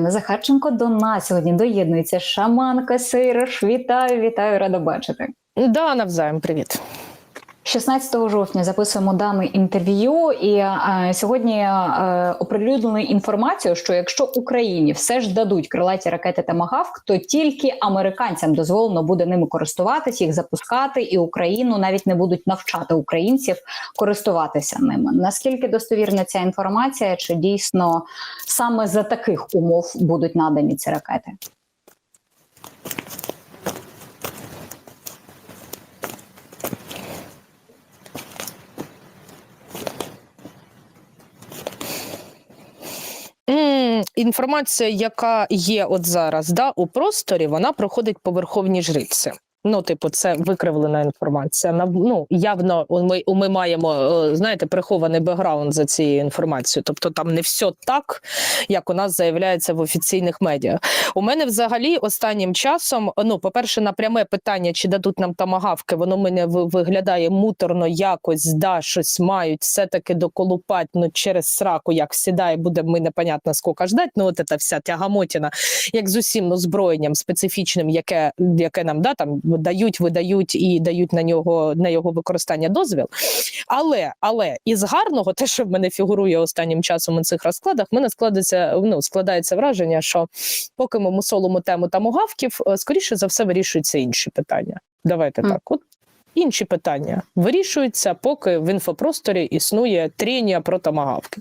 Мар'яна Захарченко. До нас сьогодні доєднується шаманка Сейраш. Вітаю, вітаю, рада бачити. Да, навзаєм, привіт. 16 жовтня записуємо дане інтерв'ю, і е, сьогодні е, оприлюднили інформацію, що якщо Україні все ж дадуть крилаті ракети Тамагавк, то тільки американцям дозволено буде ними користуватись, їх запускати, і Україну навіть не будуть навчати українців користуватися ними. Наскільки достовірна ця інформація? Чи дійсно саме за таких умов будуть надані ці ракети? Інформація, яка є от зараз да, у просторі, вона проходить по верховній жриці. Ну, типу, це викривлена інформація. Ну явно ми, ми маємо е, знаєте прихований бекграунд за цією інформацією. Тобто там не все так, як у нас заявляється в офіційних медіа. У мене взагалі останнім часом, ну, по-перше, на пряме питання, чи дадуть нам тамагавки, воно мене виглядає муторно якось, да, щось мають все-таки доколупать, ну, через сраку, як сідає, буде ми непонятно скільки ждать. Ну, от ця вся тягамотіна, як з усім озброєнням специфічним, яке, яке нам да, там дають, видають і дають на нього на його використання дозвіл. Але але із гарного, те, що в мене фігурує останнім часом у цих розкладах, в мене складається ну складається враження, що поки ми мусолимо тему тамогавків, е, скоріше за все вирішуються інші питання. Давайте Мгм. так. От інші питання вирішуються, поки в інфопросторі існує тренія про тамагавки.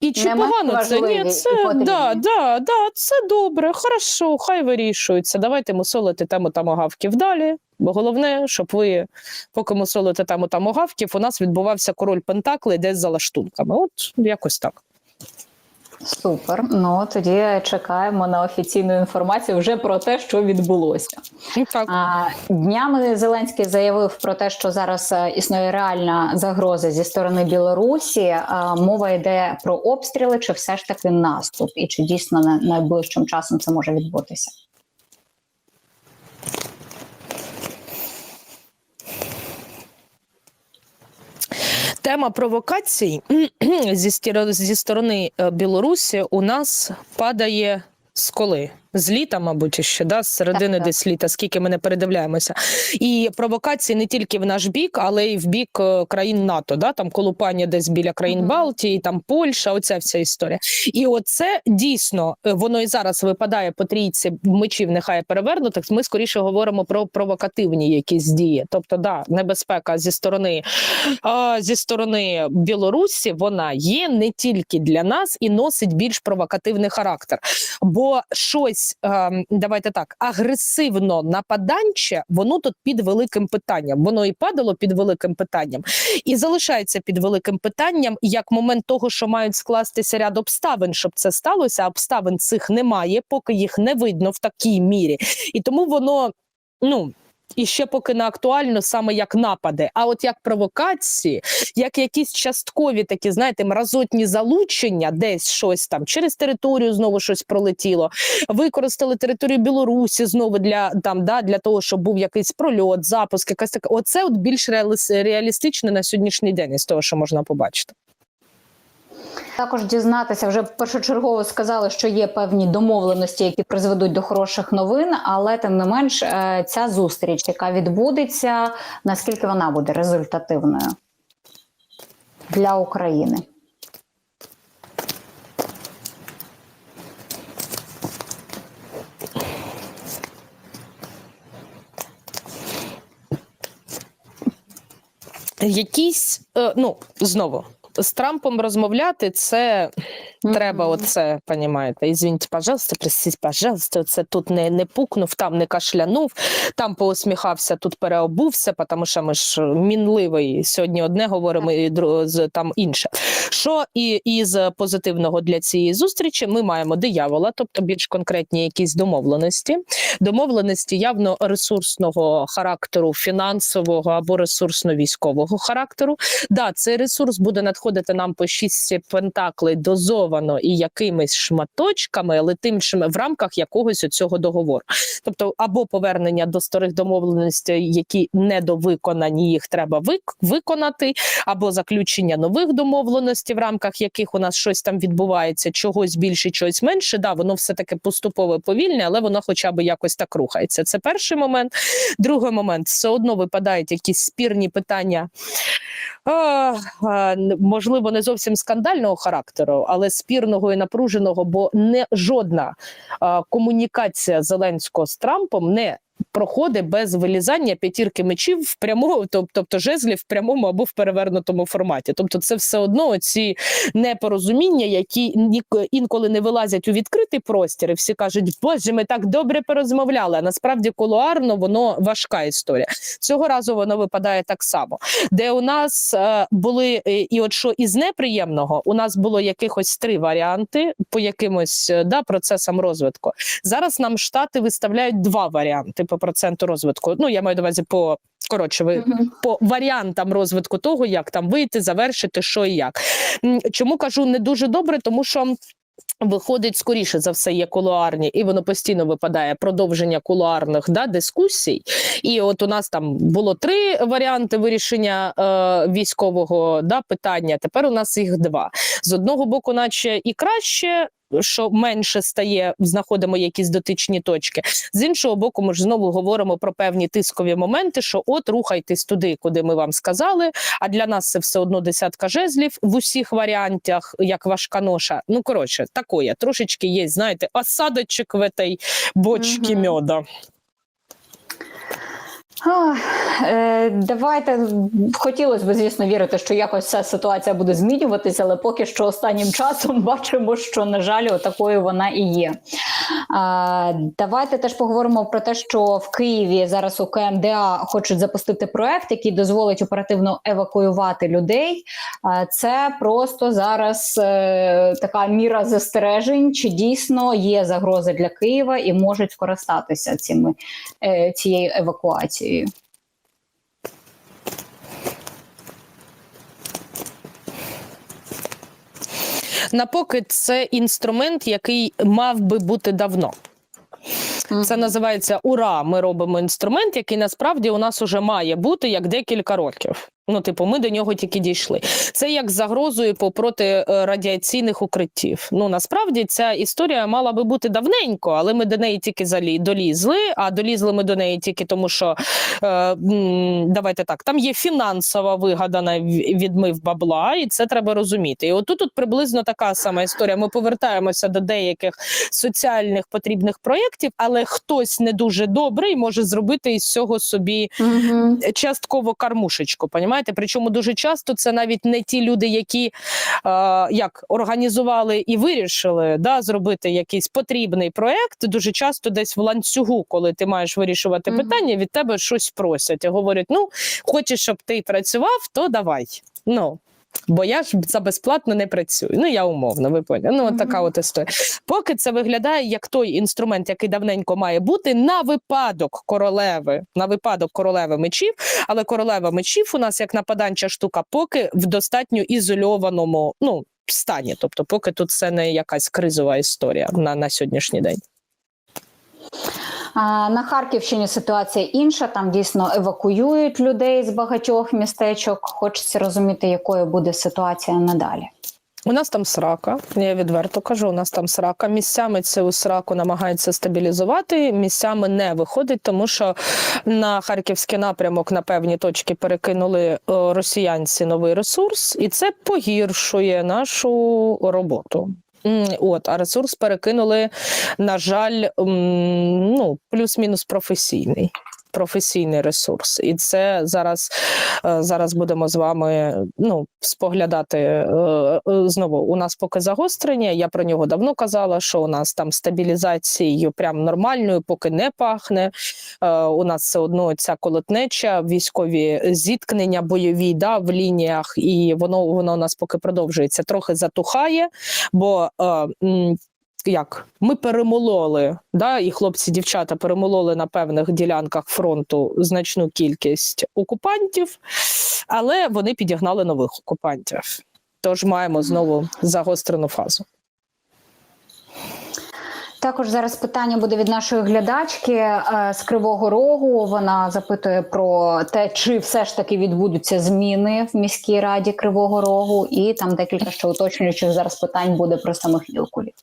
І чи Нема погано це? Ні, це да, да, да, це добре, хорошо, хай вирішується. Давайте мусолити тему тамагавків далі. Бо головне, щоб ви, поки мусолите тему тамагавків, у нас відбувався король Пентакли десь за лаштунками. От якось так. Супер. Ну тоді чекаємо на офіційну інформацію вже про те, що відбулося. Ну, так. А, днями Зеленський заявив про те, що зараз е, існує реальна загроза зі сторони Білорусі. А, мова йде про обстріли, чи все ж таки наступ, і чи дійсно на найближчим часом це може відбутися? Тема провокацій зі, сторони е, Білорусі у нас падає з коли? З літа, мабуть, ще да? з середини Так, так. десь літа, скільки ми не передивляємося. І провокації не тільки в наш бік, але й в бік е, країн НАТО. Да? Там колупання десь біля країн. Балтії, там Польща, оця вся історія. І оце дійсно е, воно і зараз випадає по трійці мечів, нехай перевернутих. Ми скоріше говоримо про провокативні якісь дії. Тобто, да, небезпека зі сторони а, зі сторони Білорусі вона є не тільки для нас і носить більш провокативний характер. Бо щось ем, давайте так агресивно нападанче, воно тут під великим питанням. Воно і падало під великим питанням, і залишається під великим питанням як момент того, що мають скластися ряд обставин, щоб це сталося. Обставин цих немає, поки їх не видно в такій мірі, і тому воно ну. І ще поки не актуально саме як напади, а от як провокації, як якісь часткові такі, знаєте, мразотні залучення, десь щось там через територію знову щось пролетіло. Використали територію Білорусі знову для там, да, для того, щоб був якийсь прольот, запуск, якась така. Оце от більш реаліс- реалістично на сьогоднішній день із того, що можна побачити. Також дізнатися вже першочергово сказали, що є певні домовленості, які призведуть до хороших новин. Але тим не менш, е, ця зустріч, яка відбудеться, наскільки вона буде результативною для України? Якісь, е, ну знову з Трампом розмовляти, це. Треба оце, понімаєте. Ізвіньте, пожалуйста, простіть, пожалуйста, це тут не, не пукнув, там не кашлянув, там поусміхався, тут переобувся, тому що ми ж мінливий. Сьогодні одне говоримо, і там інше. Що і із позитивного для цієї зустрічі ми маємо диявола, тобто більш конкретні якісь домовленості. Домовленості явно ресурсного характеру, фінансового або ресурсно-військового характеру. Да, цей ресурс буде надходити нам по шість пентаклей дозовано ізольовано і якимись шматочками, але тим ж в рамках якогось цього договору. Тобто, або повернення до старих домовленостей, які недовиконані, їх треба вик- виконати, або заключення нових домовленостей, в рамках яких у нас щось там відбувається, чогось більше, чогось менше. Да, воно все таки поступово повільне, але воно хоча б якось так рухається. Це перший момент. Другий момент все одно випадають якісь спірні питання. можливо, не зовсім скандального характеру, але спірного і напруженого, бо не жодна комунікація Зеленського з Трампом не проходить без вилізання п'ятірки мечів в прямому, тобто жезлів в прямому або в перевернутому форматі. Тобто, це все одно ці непорозуміння, які інколи не вилазять у відкритий простір, і всі кажуть, боже, ми так добре порозмовляли. А насправді кулуарно воно важка історія. Цього разу воно випадає так само, де у нас е, були е, і от що із неприємного, у нас було якихось три варіанти по якимось е, да, процесам розвитку. Зараз нам штати виставляють два варіанти по проценту розвитку. Ну я маю на увазі по коротше, ви Мгм. по варіантам розвитку того, як там вийти, завершити, що і як. Чому кажу не дуже добре, тому що. Виходить скоріше за все, є кулуарні, і воно постійно випадає продовження кулуарних да, дискусій. І от у нас там було три варіанти вирішення е, військового да, питання. Тепер у нас їх два. З одного боку, наче і краще. Що менше стає, знаходимо якісь дотичні точки. З іншого боку, ми ж знову говоримо про певні тискові моменти, що от рухайтесь туди, куди ми вам сказали. А для нас це все одно десятка жезлів в усіх варіантах, як важка ноша. Ну коротше, такое. Трошечки є, знаєте, осадочок в этой бочці угу. меда. Ах, е, Давайте хотілося б, звісно, вірити, що якось ця ситуація буде змінюватися, але поки що останнім часом бачимо, що на жаль, такою вона і є. А, Давайте теж поговоримо про те, що в Києві зараз у КМДА хочуть запустити проект, який дозволить оперативно евакуювати людей. А, Це просто зараз е, така міра застережень, чи дійсно є загрози для Києва і можуть скористатися цими е, цією евакуацією. Напоки це інструмент, який мав би бути давно. Це називається Ура! Ми робимо інструмент, який насправді у нас уже має бути як декілька років. Ну, типу, ми до нього тільки дійшли. Це як загрозою проти е, радіаційних укриттів. Ну насправді ця історія мала би бути давненько, але ми до неї тільки залі долізли. А долізли ми до неї тільки тому, що е, давайте так, там є фінансова вигадана відмив бабла, і це треба розуміти. І отут тут приблизно така сама історія. Ми повертаємося до деяких соціальних потрібних проєктів, але хтось не дуже добрий може зробити із цього собі Угу. частково кармушечку. Понімаєте? Причому дуже часто це навіть не ті люди, які е, як організували і вирішили да, зробити якийсь потрібний проект. Дуже часто десь в ланцюгу, коли ти маєш вирішувати питання, від тебе щось просять і говорять: ну, хочеш, щоб ти працював, то давай. Ну. Бо я ж за безплатно не працюю. Ну я умовно, ви поняли. Ну, от така от історія. Поки це виглядає як той інструмент, який давненько має бути на випадок королеви, на випадок королеви мечів. Але королева мечів у нас як нападанча штука, поки в достатньо ізольованому ну, стані. Тобто, поки тут це не якась кризова історія на, на сьогоднішній день. На Харківщині ситуація інша. Там дійсно евакуюють людей з багатьох містечок. Хочеться розуміти, якою буде ситуація надалі. У нас там срака, я відверто кажу. У нас там срака. Місцями цю сраку намагаються стабілізувати. Місцями не виходить, тому що на харківський напрямок на певні точки перекинули е, росіянці новий ресурс, і це погіршує нашу роботу. От, а ресурс перекинули, на жаль, ну, плюс-мінус професійний. Професійний ресурс, і це зараз е, зараз будемо з вами ну споглядати е, е, знову. У нас поки загострення. Я про нього давно казала, що у нас там стабілізацією прям нормальною, поки не пахне. У нас все одно ця колотнеча, військові зіткнення, бойові да, в лініях, і воно воно у нас поки продовжується. Трохи затухає, бо як ми перемололи, да, і хлопці, дівчата перемололи на певних ділянках фронту значну кількість окупантів, але вони підігнали нових окупантів. Тож маємо знову загострену фазу. Також зараз питання буде від нашої глядачки е, з Кривого Рогу. Вона запитує про те, чи все ж таки відбудуться зміни в міській раді Кривого Рогу, і там декілька ще уточнюючих зараз питань буде про самих вілкулів.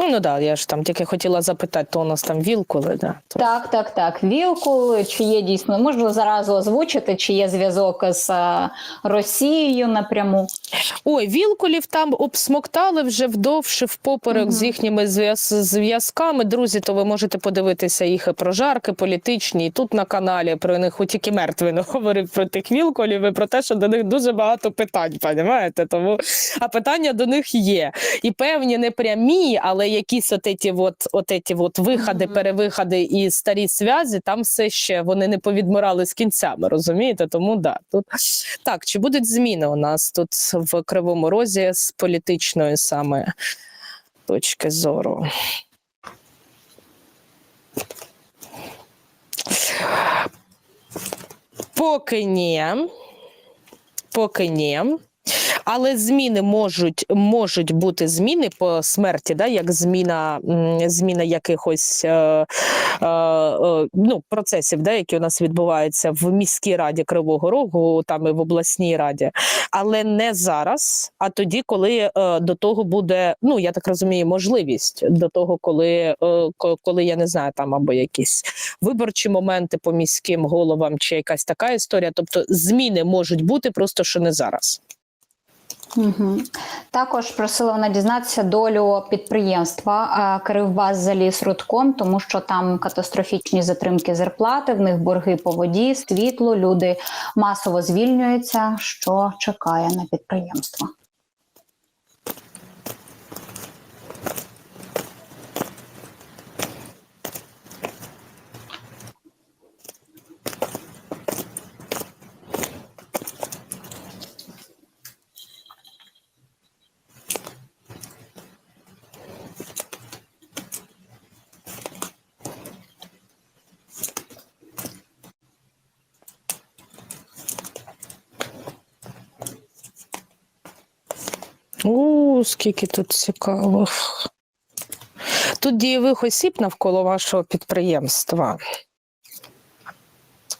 Ну, ну да, я ж там тільки хотіла запитати, то у нас там вілкули, да. То... Так, так, так. Вілкул, чи є дійсно можна заразу озвучити, чи є зв'язок з е, Росією напряму? Ой, вілкулів там обсмоктали вже вдовж впоперек Мгм. з їхніми зв'яз- зв'язками. Друзі, то ви можете подивитися їх і прожарки політичні, і тут на каналі про них хоч тільки мертвий не говорив про тих вілкулів і про те, що до них дуже багато питань, понімаєте? Тому а питання до них є. І певні не прямі, але якісь от еті от, от еті от виходи, Мгм. перевиходи і старі зв'язі, там все ще вони не повідмирали з кінцями, розумієте? Тому да, тут так, чи будуть зміни у нас тут в Кривому Розі з політичної саме точки зору? Поки ні. Поки ні. Але зміни можуть, можуть бути зміни по смерті, да, як зміна, зміна якихось е, е, е, ну, процесів, да, які у нас відбуваються в міській раді Кривого Рогу, там і в обласній раді, але не зараз, а тоді, коли е, до того буде, ну я так розумію, можливість до того, коли, е, коли я не знаю, там або якісь виборчі моменти по міським головам, чи якась така історія. Тобто зміни можуть бути, просто що не зараз. Угу. Також просила вона дізнатися долю підприємства Кривбас-Заліз Рудком, тому що там катастрофічні затримки зарплати, в них борги по воді, світло, люди масово звільнюються, що чекає на підприємство. У, скільки тут цікавих. Тут дієвих осіб навколо вашого підприємства.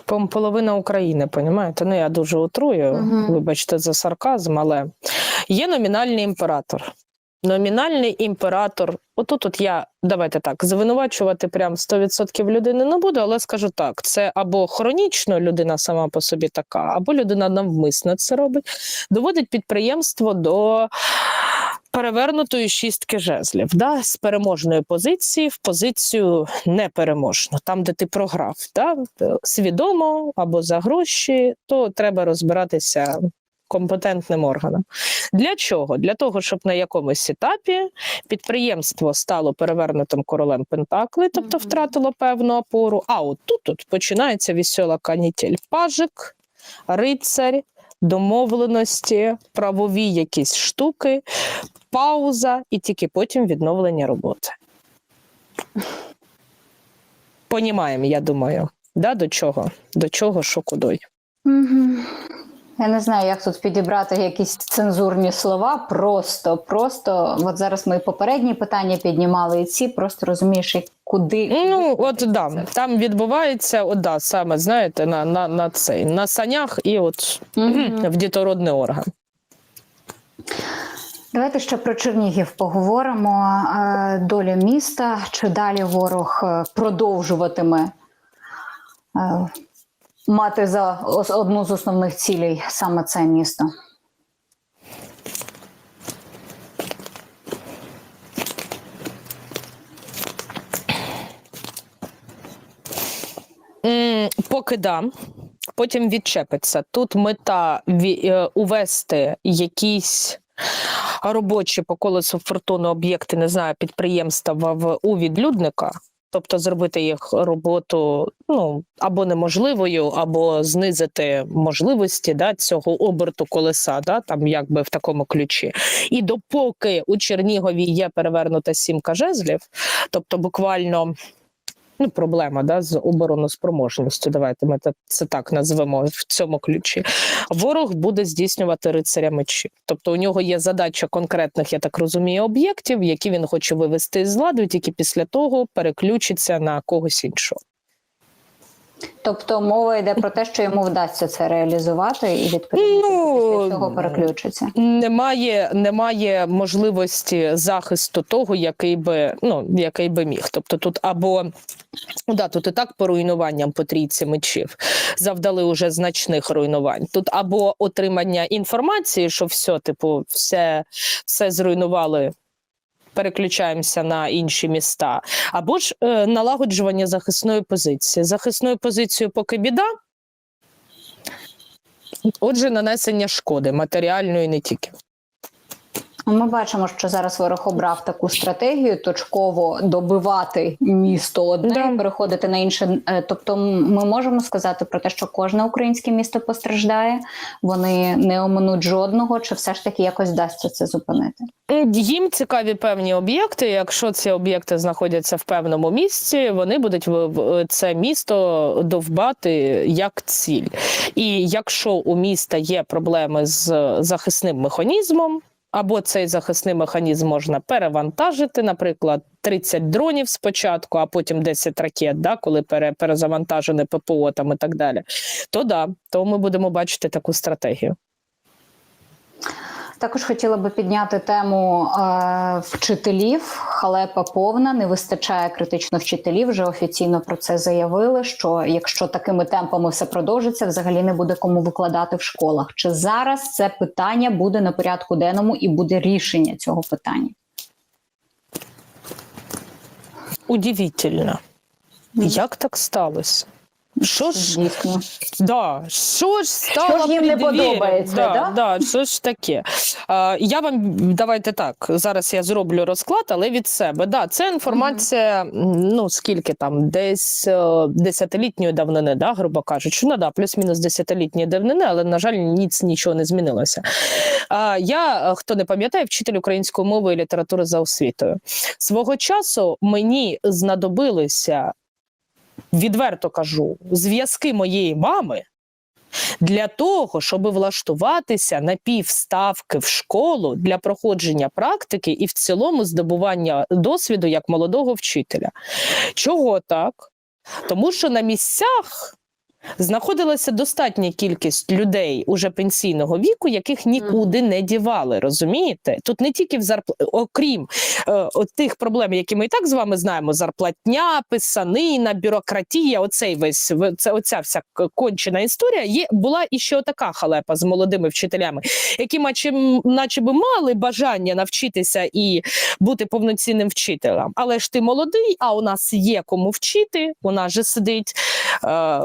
По- Половина України, понімаєте? Ну, я дуже утрую, Мгм. вибачте за сарказм, але є номінальний імператор. Номінальний імператор. Отут от я, давайте так, звинувачувати прям 100% людини не буду, але скажу так: це або хронічно людина сама по собі така, або людина навмисно це робить, доводить підприємство до перевернутої шістки жезлів, да? з переможної позиції в позицію непереможну, там, де ти програв, да? Свідомо або за гроші, то треба розбиратися компетентним органам. Для чого? Для того, щоб на якомусь етапі підприємство стало перевернутим королем Пентакли, тобто Мгм. втратило певну опору. А от тут починається весела канітель. Пажик, рицарь, домовленості, правові якісь штуки, пауза і тільки потім відновлення роботи. Понімаємо, я думаю, да, до чого? До чого, що кудой. Угу. Я не знаю, як тут підібрати якісь цензурні слова. Просто, просто, от зараз ми попередні питання піднімали, і ці просто розумієш, куди. Ну, от да, там відбувається, от да, саме знаєте, на, на, на цей, на санях і от Мгм. в дітородний орган. Давайте ще про Чернігів поговоримо. Е, Доля міста чи далі ворог е, продовжуватиме е, мати за одну з основних цілей саме це місто. Поки да, потім відчепиться. Тут мета е, увести якісь робочі по колесу фортуни об'єкти, не знаю, підприємства в у відлюдника. Тобто зробити їх роботу ну або неможливою, або знизити можливості да, цього оберту колеса, да, там якби в такому ключі. І допоки у Чернігові є перевернута сімка жезлів, тобто буквально Ну, проблема да, з обороноспроможністю. Давайте ми це- так назвемо в цьому ключі. Ворог буде здійснювати рицаря мечів. Тобто у нього є задача конкретних, я так розумію, об'єктів, які він хоче вивести з ладу, тільки після того переключиться на когось іншого. Тобто мова йде про те, що йому вдасться це реалізувати, і відповідно Ну, після цього переключиться. Немає, немає можливості захисту того, який би ну який би міг. Тобто тут або ну да, тут і так по руйнуванням по трійці мечів завдали уже значних руйнувань. Тут або отримання інформації, що все, типу, все, все зруйнували. Переключаємося на інші міста, або ж е, налагоджування захисної позиції. Захисною позицією поки біда. Отже, нанесення шкоди матеріальної не тільки. Ми бачимо, що зараз ворог обрав таку стратегію точково добивати місто одне Да. переходити на інше. Е, Тобто, ми можемо сказати про те, що кожне українське місто постраждає, вони не оминуть жодного, чи все ж таки якось вдасться це зупинити? Е, Їм цікаві певні об'єкти. Якщо ці об'єкти знаходяться в певному місці, вони будуть в це місто довбати як ціль. І якщо у міста є проблеми з захисним механізмом. Або цей захисний механізм можна перевантажити, наприклад, 30 дронів спочатку, а потім 10 ракет, да, коли пере, перезавантажене ППО там і так далі. То да, то ми будемо бачити таку стратегію. Також хотіла би підняти тему е, вчителів. Халепа повна, не вистачає критично вчителів. Вже офіційно про це заявили. Що якщо такими темпами все продовжиться, взагалі не буде кому викладати в школах. Чи зараз це питання буде на порядку денному і буде рішення цього питання? Удивительно. Як так сталося? Що ж, Дійсно. да, що ж стало ж їм не подобається, да, да? Да, що ж таке? А, я вам давайте так. Зараз я зроблю розклад, але від себе. Да, це інформація. Ну скільки там, десь е, десятилітньої давнини, да, грубо кажучи. Ну да, плюс-мінус десятилітньої давнини, але на жаль, ніц нічого не змінилося. А, я, е, хто не пам'ятає, вчитель української мови і літератури за освітою. Свого часу мені знадобилися відверто кажу, зв'язки моєї мами для того, щоб влаштуватися на півставки в школу для проходження практики і в цілому здобування досвіду як молодого вчителя. Чого так? Тому що на місцях знаходилася достатня кількість людей уже пенсійного віку, яких нікуди не дівали. Розумієте? Тут не тільки в зарпл... окрім е, тих проблем, які ми і так з вами знаємо: зарплатня, писанина, бюрократія. Оцей весь це оця вся кончена історія. Є була і ще така халепа з молодими вчителями, які, наче, наче би мали бажання навчитися і бути повноцінним вчителем. Але ж ти молодий, а у нас є кому вчити. Нас же сидить. Е,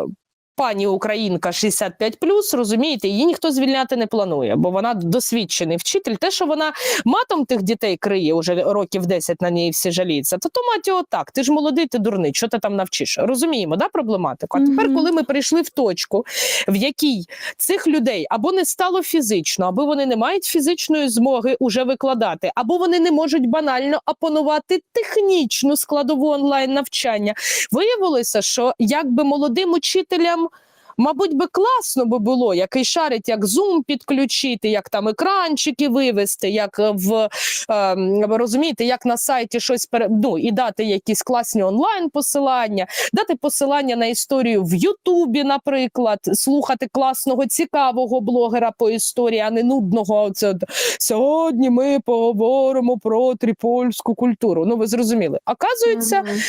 Пані Українка 65 розумієте, її ніхто звільняти не планує, бо вона досвідчений вчитель. Те, що вона матом тих дітей криє уже років 10 на неї всі жаліються, то то мать його так. Ти ж молодий, ти дурний, що ти там навчиш? Розуміємо, да, проблематику. А тепер, коли ми прийшли в точку, в якій цих людей або не стало фізично, або вони не мають фізичної змоги уже викладати, або вони не можуть банально опанувати технічну складову онлайн навчання. Виявилося, що якби молодим учителям. Мабуть, би класно би було, який шарить, як Zoom підключити, як там екранчики вивести, як е, в е, розумієте, як на сайті щось пере... ну, і дати якісь класні онлайн посилання, дати посилання на історію в Ютубі, наприклад, слухати класного, цікавого блогера по історії, а не нудного. Це сьогодні ми поговоримо про трипольську культуру. Ну ви зрозуміли. Оказується, Мгм.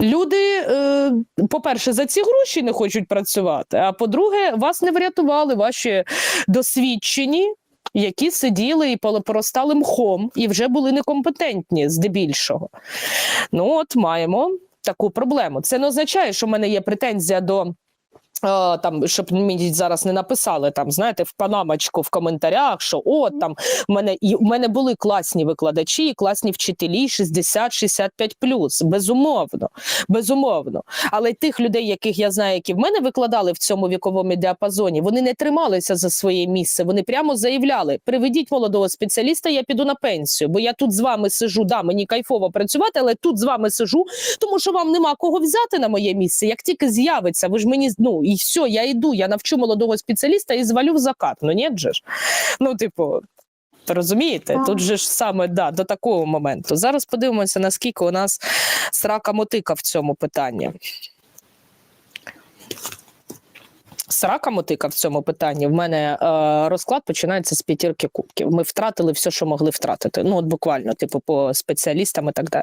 Люди, е, по-перше, за ці гроші не хочуть працювати. А по-друге, вас не врятували ваші досвідчені, які сиділи і поростали мхом, і вже були некомпетентні здебільшого. Ну, от маємо таку проблему. Це не означає, що в мене є претензія до. Там, щоб мені зараз не написали там, знаєте, в панамочку в коментарях, що от там в мене і в мене були класні викладачі, класні вчителі 60-65 безумовно, безумовно. Але тих людей, яких я знаю, які в мене викладали в цьому віковому діапазоні, вони не трималися за своє місце. Вони прямо заявляли: приведіть молодого спеціаліста, я піду на пенсію, бо я тут з вами сижу. Да, мені кайфово працювати, але тут з вами сижу, тому що вам нема кого взяти на моє місце. Як тільки з'явиться, ви ж мені ну і все, я йду, я навчу молодого спеціаліста і звалю в закат. Ну ні же ж. Ну, типу. Розумієте, а. тут же ж саме да, до такого моменту. Зараз подивимося, наскільки у нас срака мотика в цьому питанні. Срака мотика в цьому питанні. В мене е, розклад починається з п'ятірки кубків. Ми втратили все, що могли втратити. Ну, от буквально, типу, по спеціалістам і так далі.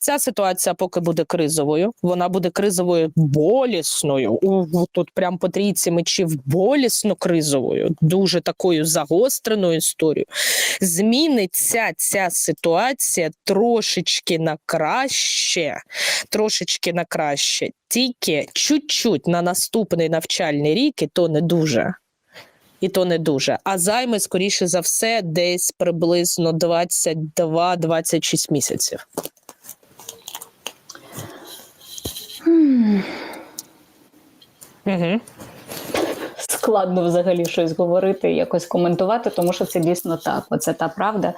Ця ситуація поки буде кризовою. Вона буде кризовою болісною. У, тут прям по трійці мечів болісно кризовою, дуже такою загостреною історією. Зміниться ця ситуація трошечки на краще, трошечки на краще, тільки чуть-чуть на наступний навчальний рік, і то не дуже. І то не дуже. А займе, скоріше за все, десь приблизно 22-26 місяців. Угу. Складно взагалі щось говорити, якось коментувати, тому що це дійсно так. Оце та правда,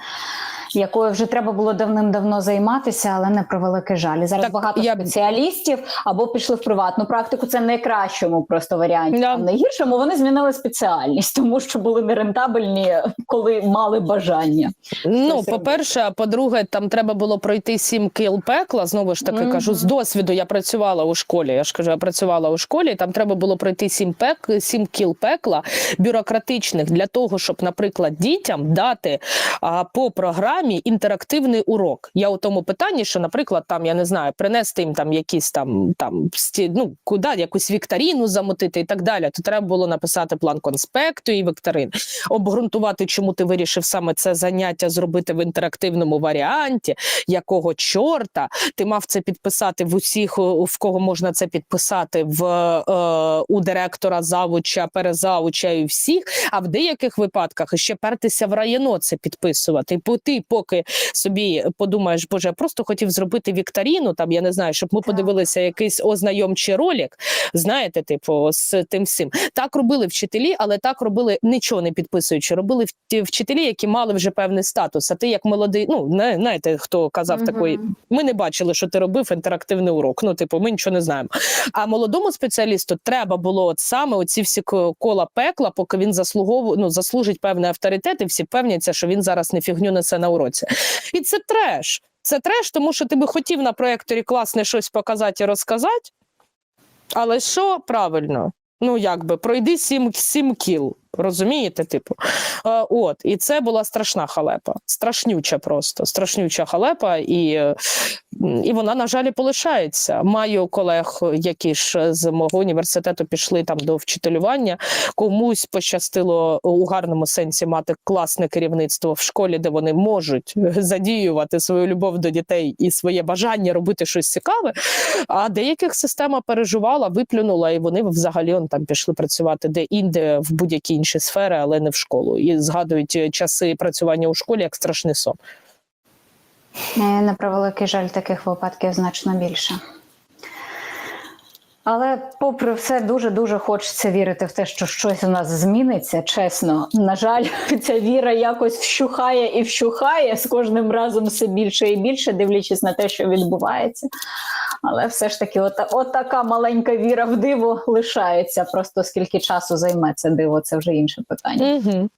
якою вже треба було давним-давно займатися, але не про великий жаль. І зараз Так, багато я- спеціалістів або пішли в приватну практику. Це найкращому просто варіанті. Да. А в найгіршому вони змінили спеціальність, тому що були нерентабельні, коли мали бажання. Ну, по-перше, а по-друге, там треба було пройти сім кіл пекла. Знову ж таки Мгм. кажу, з досвіду я працювала у школі. Я ж кажу, я працювала у школі. Там треба було пройти сім пек, сім кіл пекла бюрократичних для того, щоб, наприклад, дітям дати а, по програмі інтерактивний урок. Я у тому питанні, що, наприклад, там я не знаю, принести їм там якісь там там ну, куди якусь вікторіну замотити і так далі. То треба було написати план конспекту і вікторин обґрунтувати, чому ти вирішив саме це заняття зробити в інтерактивному варіанті, якого чорта ти мав це підписати в усіх, в кого можна це підписати в е, у директора, завуча, перезавуча і всіх. А в деяких випадках ще пертися в районо це підписувати. Ти поки собі подумаєш, боже, я просто хотів зробити вікторіну, там я не знаю, щоб ми Так. подивилися якийсь ознайомчий ролик. Знаєте, типу, з тим всім. Так робили вчителі, але так робили нічого не підписуючи. Робили вті- вчителі, які мали вже певний статус. А ти як молодий, ну не знаєте, хто казав Мгм. такої. Ми не бачили, що ти робив інтерактивний урок. Ну, типу, ми нічого не знаємо. А молодому спеціалісту треба було от саме оці всі кола пекла, поки він заслуговує, ну заслужить певний авторитет, і всі певняться, що він зараз не фігню несе на уроці. І це треш. Це треш, тому що ти би хотів на проєкторі класне щось показати і розказати. Але що правильно? Ну, якби пройди сім, сім кіл. Розумієте, типу, Е, от і це була страшна халепа, страшнюча просто страшнюча халепа, і, і вона, на жаль, полишається. Маю колег, які ж з мого університету пішли там до вчителювання. Комусь пощастило у гарному сенсі мати класне керівництво в школі, де вони можуть задіювати свою любов до дітей і своє бажання робити щось цікаве. А деяких система переживала, виплюнула, і вони взагалі он там пішли працювати де інде в будь-які інші сфери, але не в школу. І згадують е, часи працювання у школі як страшний сон. Е, На превеликий жаль, таких випадків значно більше. Але, попри все, дуже дуже хочеться вірити в те, що щось у нас зміниться. Чесно, на жаль, ця віра якось вщухає і вщухає з кожним разом все більше і більше, дивлячись на те, що відбувається. Але все ж таки, от, от така маленька віра в диво лишається. Просто скільки часу займе це диво, це вже інше питання. Угу.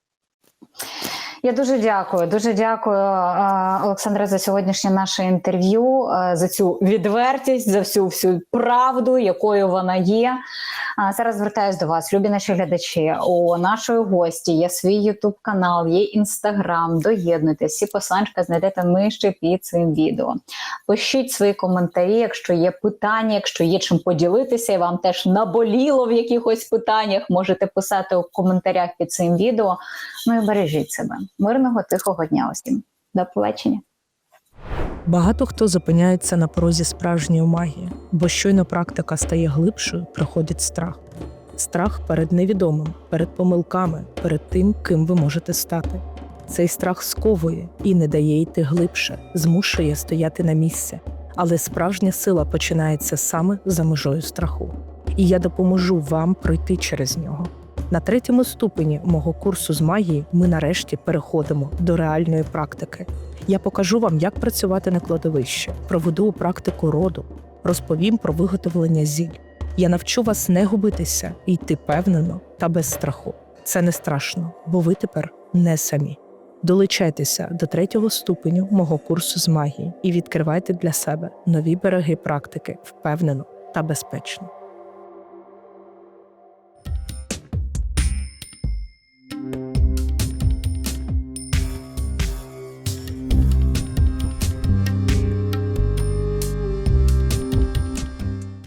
Я дуже дякую. Дуже дякую, е, Олександре, за сьогоднішнє наше інтерв'ю, е, за цю відвертість, за всю всю правду, якою вона є. А зараз звертаюсь до вас, любі наші глядачі. У нашої гості є свій Ютуб канал, є інстаграм. Доєднуйтесь, всі посланчика знайдете нижче під цим відео. Пишіть свої коментарі, якщо є питання, якщо є чим поділитися, і вам теж наболіло в якихось питаннях. Можете писати у коментарях під цим відео. Ну і бережіть себе. Мирного тихого дня усім. До побачення. Багато хто зупиняється на порозі справжньої магії, бо щойно практика стає глибшою, приходить страх. страх перед невідомим, перед помилками, перед тим, ким ви можете стати. Цей страх сковує і не дає йти глибше, змушує стояти на місці. Але справжня сила починається саме за межою страху. І я допоможу вам пройти через нього. На третьому ступені мого курсу з магії ми нарешті переходимо до реальної практики. Я покажу вам, як працювати на кладовищі, проведу практику роду, розповім про виготовлення зіль. Я навчу вас не губитися і йти впевнено та без страху. Це не страшно, бо ви тепер не самі. Долучайтеся до третього ступеню мого курсу з магії і відкривайте для себе нові береги практики впевнено та безпечно.